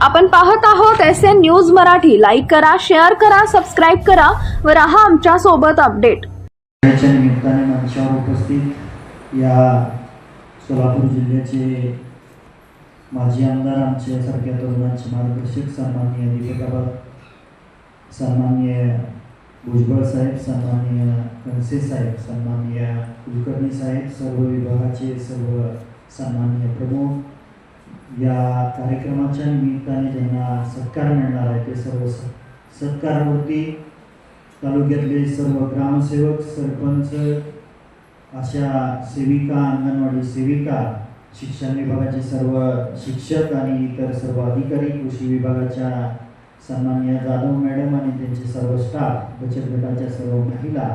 आपण पाहत आहोत S N news Marathi. Like करा शेअर करा सबस्क्राईब करा व राहा आमच्यासोबत अपडेट याच्या निमित्ताने मंचावर उपस्थित या सोलापूर जिल्ह्याचे माजी आमदार आमच्या सारख्या तरुणांचे मार्गदर्शक सन्माननीय दीपकाबा सन्माननीय भुजबळ साहेब सन्माननीय कणसे साहेब सन्माननीय कुलकर्णी साहेब सर्व विभागाचे सर्व सन्माननीय प्रमुख या कार्यक्रमाच्या निमित्ताने ज्यांना सत्कार मिळणार आहे ते सर्व स- सत्कारमूर्ती तालुक्यातले सर्व ग्रामसेवक सरपंच अशा सेविका अंगणवाडी सेविका शिक्षण विभागाचे सर्व शिक्षक आणि इतर सर्व अधिकारी कृषी विभागाच्या सन्मान्य जाधव मॅडम आणि त्यांचे सर्व स्टाफ बचत गटाच्या सर्व महिला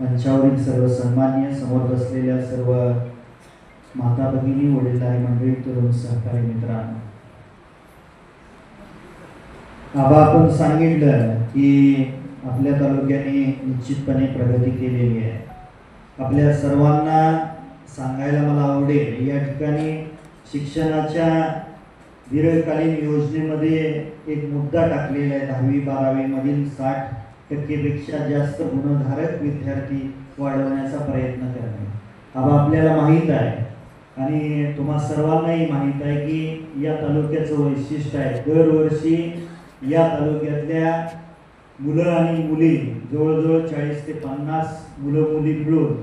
मंचावरील सर्व सन्मान्य समोर बसलेल्या सर्व माता भगिनी वडीलधारी मंडळी तरुण सहकारी मित्रांनो आबा आपण सांगितलं की आपल्या तालुक्याने निश्चितपणे प्रगती केलेली आहे. आपल्या सर्वांना सांगायला मला आवडेल या ठिकाणी शिक्षणाच्या दीर्घकालीन योजनेमध्ये एक मुद्दा टाकलेला आहे. दहावी बारावीमधील साठ टक्केपेक्षा जास्त गुणधारक विद्यार्थी वाढवण्याचा प्रयत्न करणे. आबा आपल्याला माहीत आहे आणि तुम्हा सर्वांनाही माहीत आहे की या तालुक्याचं वैशिष्ट्य आहे. दरवर्षी या तालुक्यातल्या मुलं आणि मुली जवळजवळ चाळीस ते पन्नास मुलं मुली मिळून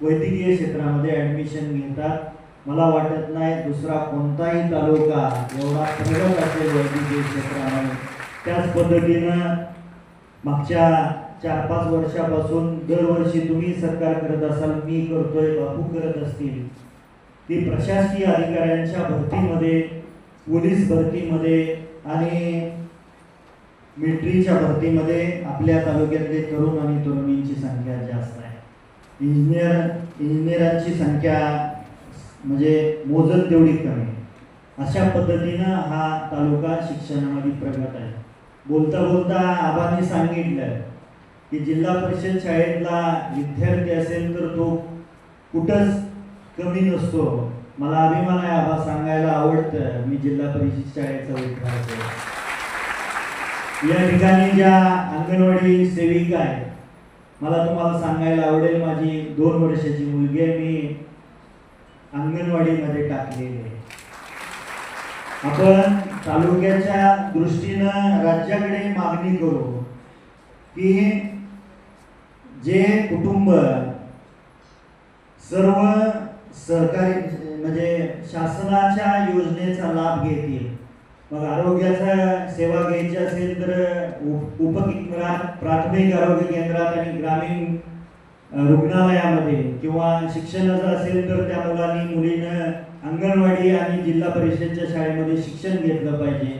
वैद्यकीय क्षेत्रामध्ये ॲडमिशन घेतात. मला वाटत नाही दुसरा कोणताही तालुका एवढा प्रगत असेल वैद्यकीय क्षेत्रामध्ये. त्याच पद्धतीनं मागच्या चार पाच वर्षापासून दरवर्षी तुम्ही सरकार करत असाल मी करतोय बापू करत असतील. ती प्रशासकीय अधिकाऱ्यांच्या भरतीमध्ये पोलीस भरतीमध्ये आणि मिलिटरीच्या भरतीमध्ये आपल्या तालुक्यातले तरुण आणि तरुणींची संख्या जास्त आहे इंजिनियर इंजिनियरांची संख्या म्हणजे मोजत तेवढी कमी आहे. अशा पद्धतीनं हा तालुका शिक्षणामध्ये प्रगत आहे बोलता बोलता आबांनी सांगितलं की जिल्हा परिषद शाळेतला विद्यार्थी असेल तर तो कुठंच कमी नसतो. मला अभिमान आहे आबा सांगायला आवडतं. मी जिल्हा परिषद शाळेचा विद्यार्थी आहे. या ठिकाणी ज्या अंगणवाडी सेविका आहे मला तुम्हाला सांगायला आवडेल माझी दोन वर्षाची मुलगी आहे मी अंगणवाडीमध्ये टाकलेली आहे. आपण तालुक्याच्या दृष्टीनं राज्याकडे मागणी करू की जे कुटुंब सर्व सहकारी म्हणजे शासनाच्या योजनेचा लाभ घेतील. मग आरोग्याचा सेवा घ्यायची असेल तर उप उपकेंद्रात प्राथमिक आरोग्य केंद्रात आणि ग्रामीण रुग्णालयामध्ये किंवा शिक्षणाचं असेल तर त्या मुलांनी मुलीनं अंगणवाडी आणि जिल्हा परिषदच्या शाळेमध्ये शिक्षण घेतलं पाहिजे.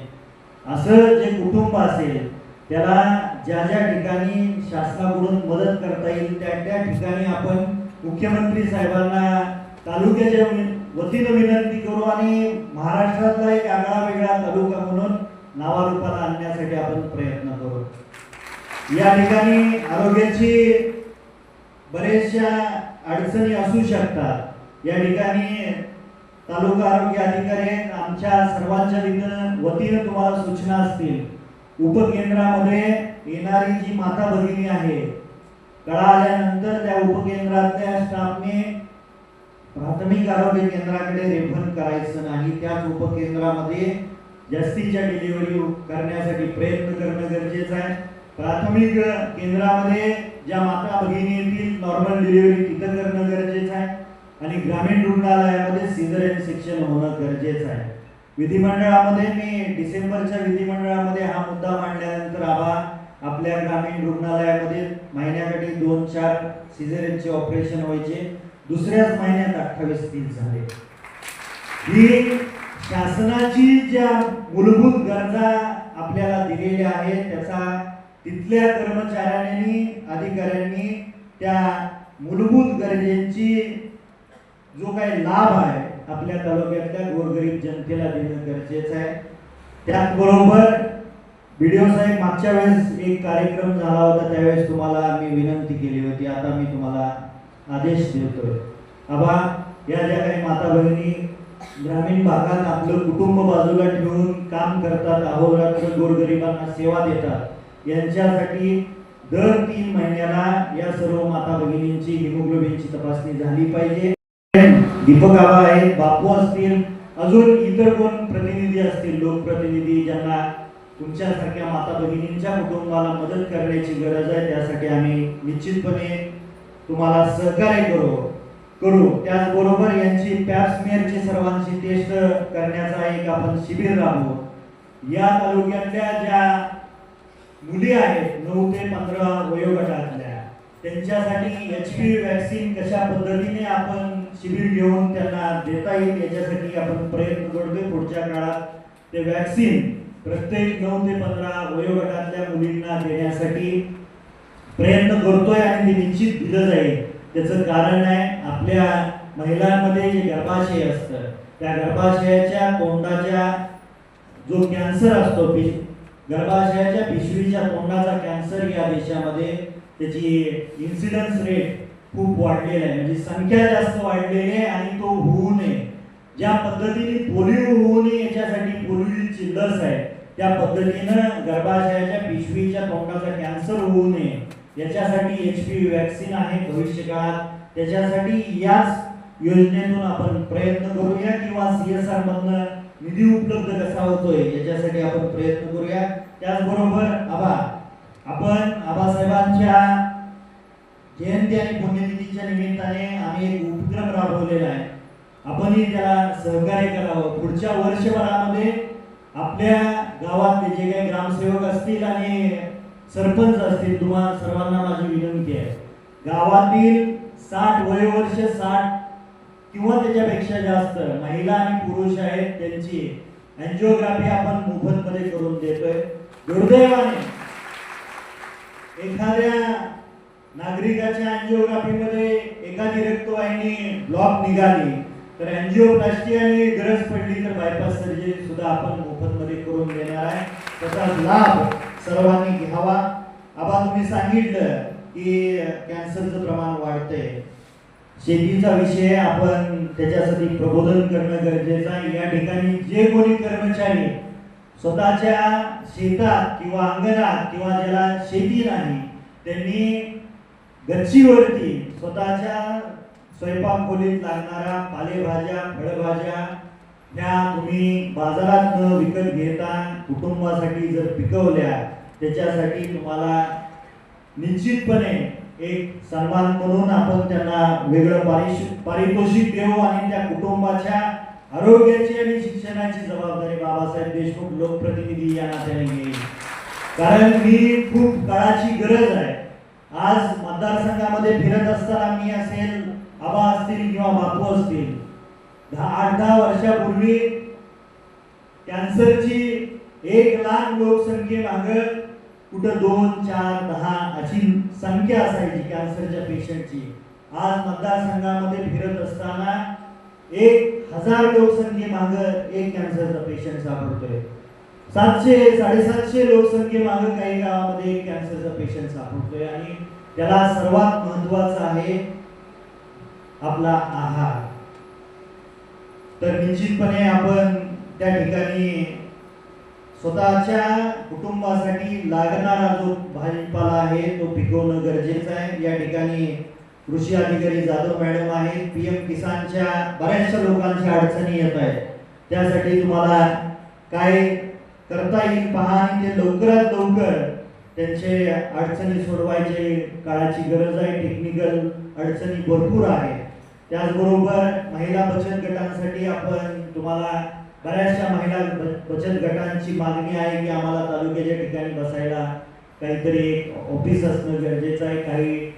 असं जे कुटुंब असेल त्याला ज्या ज्या ठिकाणी शासनाकडून मदत करता येईल त्या त्या ठिकाणी आपण मुख्यमंत्री साहेबांना तालुक्याच्या वतीनं विनंती करू आणि महाराष्ट्रातला एक आगळा वेगळा तालुका म्हणून नावारूपाला आणण्यासाठी आपण प्रयत्न करू. या ठिकाणी आरोग्याची बरेचशा अडचणी असू शकतात. या ठिकाणी तालुका आरोग्य अधिकारी आमच्या सर्वांच्या वतीनं वतीनं तुम्हाला सूचना असतील. उपकेंद्रामध्ये येणारी जी माता भगिनी आहे कळा आल्यानंतर त्या उपकेंद्रातल्या स्टाफने प्राथमिक आरोग्य केंद्राकडे रेफर करायचं नाही त्याच उपकेंद्रामध्ये जास्तीच्या डिलिव्हरी करण्यासाठी प्रयत्न करणं गरजेचं आहे. प्राथमिक केंद्रामध्ये ज्या माता भगिनी येतील नॉर्मल डिलिव्हरी तिथं करणं गरजेचं आहे. आणि ग्रामीण रुग्णालयामध्ये सिझर सेक्शन होणं गरजेचं आहे. विधिमंडळामध्ये मी डिसेंबरच्या विधिमंडळामध्ये हा मुद्दा मांडल्यानंतर आबा आपल्या ग्रामीण रुग्णालयामध्ये महिन्यासाठी दोन चार सिझेरियनचे ऑपरेशन व्हायचे. दुसऱ्याच महिन्यात अठ्ठावीस तीन झाले. ही शासनाची ज्या मूलभूत गरजा आपल्याला दिलेल्या आहेत त्याचा तिथल्या कर्मचाऱ्यांनी अधिकाऱ्यांनी त्या मूलभूत गरजेची जो काही लाभ आहे आपल्या तालुक्यातल्या गोरगरीब जनतेला देणं गरजेचं आहे. त्याचबरोबर व्हिडिओ साहेब मागच्या वेळेस एक कार्यक्रम झाला होता त्यावेळेस तुम्हाला मी विनंती केली होती. आता मी तुम्हाला आदेश देतोय. आबा या ज्या काही माता भगिनी ग्रामीण भागात आपलं कुटुंब बाजूला ठेवून काम करतात अहोरात्र गोरगरिबांना सेवा देतात यांच्यासाठी दर तीन महिन्याला या सर्व माता भगिनींची हिमोग्लोबिनची तपासणी झाली पाहिजे. दीपक आबा आहेत बापू असतील अजून इतर कोण प्रतिनिधी असतील लोकप्रतिनिधी ज्यांना तुमच्यासारख्या माता भगिनींच्या कुटुंबाला मदत करण्याची गरज आहे त्यासाठी आम्ही निश्चितपणे तुम्हाला सहकार्य करू करू. त्याचबरोबर यांची पॅप्समेअरची सर्वांची टेस्ट करण्याचा एक आपण शिबिर राबवू. या तालुक्यातल्या ज्या मुली आहेत नऊ ते पंधरा वयोगटातल्या त्यांच्यासाठी एच पी वॅक्सिन कशा पद्धतीने आपण शिबिर घेऊन त्यांना देता येईल याच्यासाठी आपण प्रयत्न करतोय पुढच्या काळात ते वॅक्सिन प्रत्येक नऊ ते पंधरा वयोगटातल्या मुलींना देण्यासाठी प्रयत्न करतोय आणि ते निश्चित दिलं जाईल. त्याचं कारण आहे आपल्या महिलांमध्ये जे गर्भाशय असतं त्या गर्भाशयाच्या तोंडाच्या जो कॅन्सर असतो पि- गर्भाशयाच्या पिशवीच्या तोंडाचा कॅन्सर या देशामध्ये त्याची इन्सिडन्स रेट खूप वाढलेला आहे. म्हणजे संख्या जास्त वाढलेली आहे आणि तो होऊ नये. ज्या पद्धतीने पोलिओ पोलिओची लस आहे. त्या पद्धतीनं गर्भाशयाच्या पिशवीच्या तोंडाचा कॅन्सर होऊ नये. याच्यासाठी एच पी व्हॅक्सिन आहे भविष्य काळात त्याच्यासाठी याच योजनेतून आपण प्रयत्न करूया किंवा सी एस आर मधनं निधी उपलब्ध कसा होतोय याच्यासाठी आपण प्रयत्न करूया. त्याचबरोबर आबा आपण आबासाहेबांच्या जयंती आणि पुण्यतिथीच्या निमित्ताने आम्ही एक उपक्रम राबवलेला आहे. आपणही त्याला सहकार्य करावं. पुढच्या वर्षभरामध्ये आपल्या गावातले जे काही ग्रामसेवक असतील आणि सरपंच असतील तुम्हा सर्वांना माझी विनंती आहे. गावातील साठ वयोवर्ष साठ किंवा त्याच्यापेक्षा जास्त महिला आणि पुरुष आहेत त्यांची अँजिओग्राफी आपण मोफतमध्ये करून देतोय. दुर्दैवाने एखाद्या नागरिकाच्या अँजिओग्राफी मध्ये एखादी रक्तवाहिनी ब्लॉक निघाली तर अँजिओप्लास्टी आणि गरज पडली तर बायपास सर्जरी सुद्धा आपण मोफत मध्ये करून देणार आहे. त्याचा लाभ सर्वांनी घ्यावा. आबा तुम्ही सांगितलं की कॅन्सरचं प्रमाण वाढतंय. शेतीचा विषय आपण त्याच्यासाठी प्रबोधन करणं गरजेचं आहे. या ठिकाणी जे कोणी कर्मचारी स्वतःच्या शेतात किंवा अंगणात किंवा ज्याला शेती नाही त्यांनी गच्चीवरती स्वतःच्या स्वयंपाक खोलीत लागणाऱ्या पालेभाज्या फळभाज्या ह्या तुम्ही बाजारात न विकत घेता कुटुंबासाठी जर पिकवल्या त्याच्यासाठी तुम्हाला निश्चितपणे एक सन्मान म्हणून आपण त्यांना वेगळं पारिश- पारितोषिक देऊ आणि त्या कुटुंबाच्या आरोग्याची आणि शिक्षणाची जबाबदारी बाबासाहेब देशमुख लोकप्रतिनिधी या नात्याने घेईल. कारण ही खूप काळाची गरज आहे. आज मतदारसंघामध्ये फिरत असताना मी असेल आबा असतील किंवा बापू असतील. दहा आठ दहा वर्षापूर्वी कॅन्सरची एक लाख लोकसंख्येमाग कुठं दोन चार दहा अशी संख्या असायची कॅन्सरच्या पेशंटची. आज मतदारसंघामध्ये फिरत असताना एक हजार लोकसंख्येमाग एक कॅन्सरचा पेशंट सापडतोय. सातशे साडेसातशे लोकसंख्येमाग काही गावामध्ये एक कॅन्सरचा पेशंट सापडतोय आणि त्याला सर्वात महत्वाचं आहे आपला आहार. तर निश्चितपणे आपण त्या ठिकाणी स्वतःच्या कुटुंबासाठी लागणारा जो भाजीपाला आहे तो पिकवणं गरजेचं आहे. या ठिकाणी कृषी अधिकारी जाधव मॅडम आहेत. पी एम किसानच्या बऱ्याचशा लोकांच्या अडचणी येत आहेत. त्यासाठी तुम्हाला काय करता येईल पहा आणि ते लवकरात लवकर त्यांचे अडचणी सोडवायचे काळाची गरज आहे. टेक्निकल अडचणी भरपूर आहे त्याचबरोबर महिला बचत गटांसाठी आपण तुम्हाला बऱ्याचशा महिला बचत गटांची मागणी आहे की आम्हाला तालुक्याच्या ठिकाणी बसायला काहीतरी एक ऑफिस असणं गरजेचं आहे. काही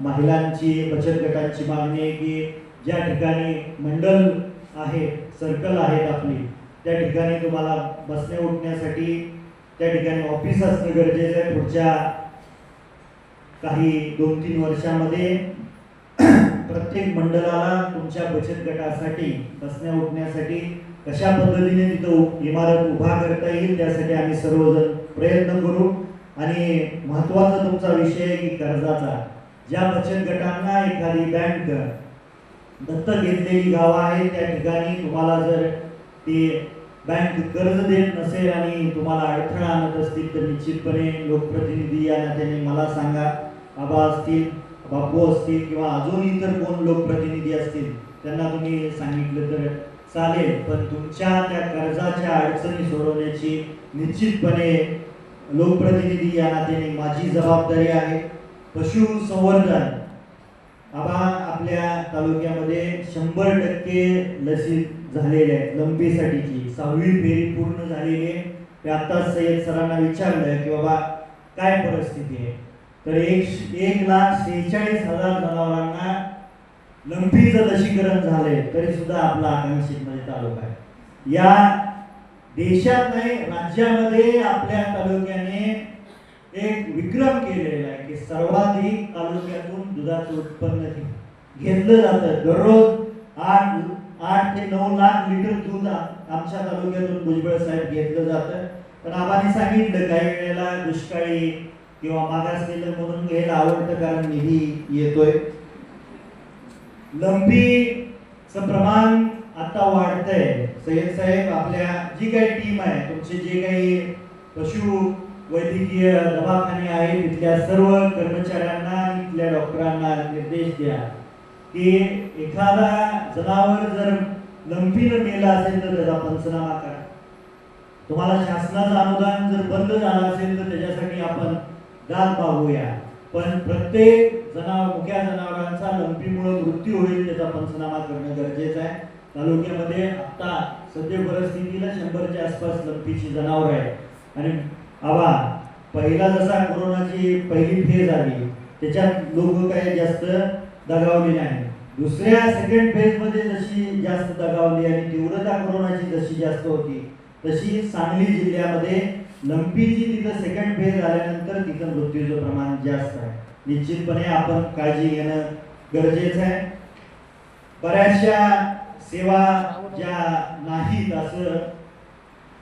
महिलांची बचत गटांची मागणी आहे की ज्या ठिकाणी मंडल आहे सर्कल आहेत आपली त्या ठिकाणी तुम्हाला बसण्या उठण्यासाठी त्या ठिकाणी ऑफिस असणं गरजेचं आहे. पुढच्या काही दोन तीन वर्षामध्ये प्रत्येक मंडळाला तुमच्या बचत गटासाठी बसण्या उठण्यासाठी कशा पद्धतीने तिथं इमारत उभा करता येईल त्यासाठी आम्ही सर्वजण प्रयत्न करू. आणि महत्त्वाचा तुमचा विषय आहे की कर्जाचा. ज्या बचत गटांना एखादी बँक दत्तक घेतलेली गावं आहेत त्या ठिकाणी तुम्हाला जर ते बँक कर्ज देत नसेल आणि तुम्हाला अडथळा आणत असतील तर निश्चितपणे लोकप्रतिनिधी या नात्याने मला सांगा. बाबा असतील. बापू असतील किंवा अजून इतर कोण लोकप्रतिनिधी असतील त्यांना तुम्ही सांगितलं तर चालेल. पण तुमच्या त्या कर्जाच्या अडचणी सोडवण्याची निश्चितपणे लोकप्रतिनिधी या नात्याने माझी जबाबदारी आहे. पशुसंवर्धन आबा आपल्या तालुक्यामध्ये शंभर टक्के लसी झालेले आहेत लंबीसाठीची सहावी फेरी पूर्ण झालेली आहे. ते आत्ताच सय्यद सरांना विचारलं की बाबा काय परिस्थिती आहे? तर एक एक लाख सेहेचाळीस हजार जनावरांना लंपीचं लसीकरण झालंय तरी सुद्धा आपला आकांक्षितमध्ये तालुका आहे. या देशात नाही राज्यामध्ये आपल्या तालुक्याने एक विक्रम केलेला आहे की सर्वाधिक तालुक्यातून दुधाचं उत्पन्न घेतलं जातं. दररोज आठ आठ ते नऊ लाख लिटर दूध आमच्या तालुक्यातून भुजबळ साहेब घेतलं जातं. पण आम्हाला सांगितलं काही वेळेला दुष्काळी किंवा मागासलेलं म्हणून घ्यायला आवडतं कारण निधी येतोय. लंपीचं प्रमाण आता वाढतंय. सय्यद साहेब आपल्या जी काही टीम आहे तुमचे जे काही पशु वैद्यकीय दवाखाने आहेत तिथल्या सर्व कर्मचाऱ्यांना तिथल्या डॉक्टरांना निर्देश द्या की एखादा जनावर जर लंपीनं मेला असेल तर त्याचा पंचनामा करा. तुम्हाला शासनाचं अनुदान जर बंद झालं असेल तर त्याच्यासाठी आपण दाद मागूया पण प्रत्येक जनावर मुख्या जनावरांचा लंपीमुळे मृत्यू होईल त्याचा पंचनामा करणं गरजेचं आहे. तालुक्यामध्ये आता सध्या परिस्थितीला शंभरच्या आसपास लंपीची जनावर आहे आणि आवा पहिला जसा कोरोनाची पहिली फेज आली त्याच्यात लोक काही जास्त दगावली नाही. दुसऱ्या सेकंड फेजमध्ये जशी जास्त दगावली आणि तीव्रता कोरोनाची जशी जास्त होती तशी सांगली जिल्ह्यामध्ये लंपीची तिथं सेकंड फेज आल्यानंतर तिथं मृत्यूचं प्रमाण जास्त आहे. निश्चितपणे आपण काळजी घेणं गरजेचं आहे. बऱ्याचशा सेवा ज्या नाहीत असं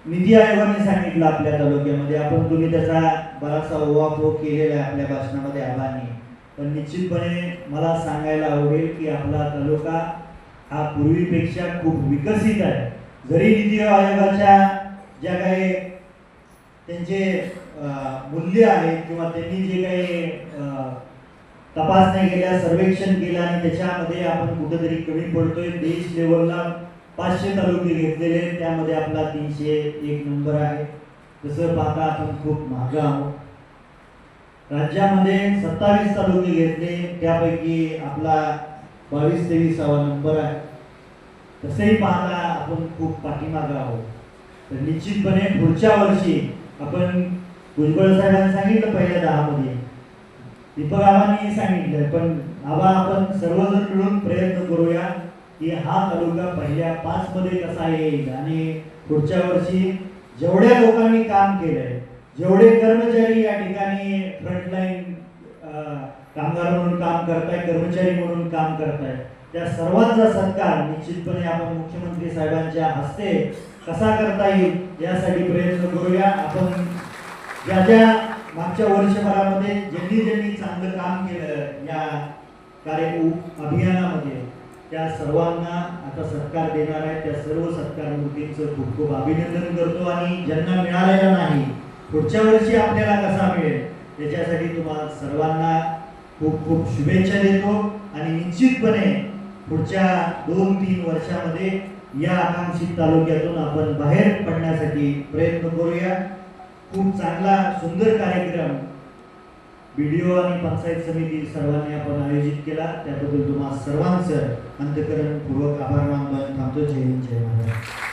निधी आयोगाने सांगितलं आपल्या तालुक्यामध्ये. आपण तुम्ही त्याचा बराचसा ओवापोह केलेला आहे आपल्या भाषणामध्ये आव्हाने पण निश्चितपणे मला सांगायला आवडेल की आपला तालुका हा पूर्वीपेक्षा खूप विकसित आहे. जरी निधी आयोगाच्या ज्या काही त्यांचे मूल्य आहेत किंवा त्यांनी जे काही तपासण्या केल्या सर्वेक्षण केलं आणि त्याच्यामध्ये आपण कुठेतरी कमी पडतोय देश लेवलला पाचशे तालुके घेतलेले त्यामध्ये आपला तीनशे एक नंबर आहे. तसं पाहता आपण खूप महाग आहोत. राज्यामध्ये सत्तावीस तालुके घेतले. त्यापैकी आपला बावीस तेवीसावा नंबर आहे. तसेही पाहता आपण खूप पाठीमागं आहोत. तर निश्चितपणे पुढच्या वर्षी आपण भुजबळ साहेबांनी सांगितलं पहिल्या दहा मध्ये दीपक आव्हानी सांगितलं पण आवा आपण सर्वजण मिळून प्रयत्न करूया की हा तालुका पहिल्या पाच मध्ये कसा येईल. आणि पुढच्या वर्षी जेवढ्या लोकांनी काम केलंय जेवढे कर्मचारी या ठिकाणी फ्रंटलाईन कामगार म्हणून काम करताय कर्मचारी म्हणून काम करताय त्या सर्वांचा सत्कार निश्चितपणे आपण मुख्यमंत्री साहेबांच्या हस्ते कसा करता येईल यासाठी प्रयत्न करूया. आपण ज्या ज्या मागच्या वर्षभरामध्ये ज्यांनी ज्यांनी चांगलं काम केलं या कार्य अभियानामध्ये त्या सर्वांना आता सत्कार देणार आहे. त्या सर्व सत्कार मूर्तींचं खूप खूप अभिनंदन करतो आणि ज्यांना मिळालेलं नाही पुढच्या वर्षी आपल्याला कसा मिळेल त्याच्यासाठी तुम्हाला सर्वांना खूप खूप शुभेच्छा देतो. आणि निश्चितपणे पुढच्या दोन तीन वर्षामध्ये या आकांक्षित तालुक्यातून आपण बाहेर पडण्यासाठी प्रयत्न करूया. खूप चांगला सुंदर कार्यक्रम बीडीओ आणि पंचायत समिती सर्वांनी आपण आयोजित केला. त्याबद्दल तुम्हा सर्वांचं अंतकरणपूर्वक आभार मानतो थांबतो. जय हिंद जय महाराज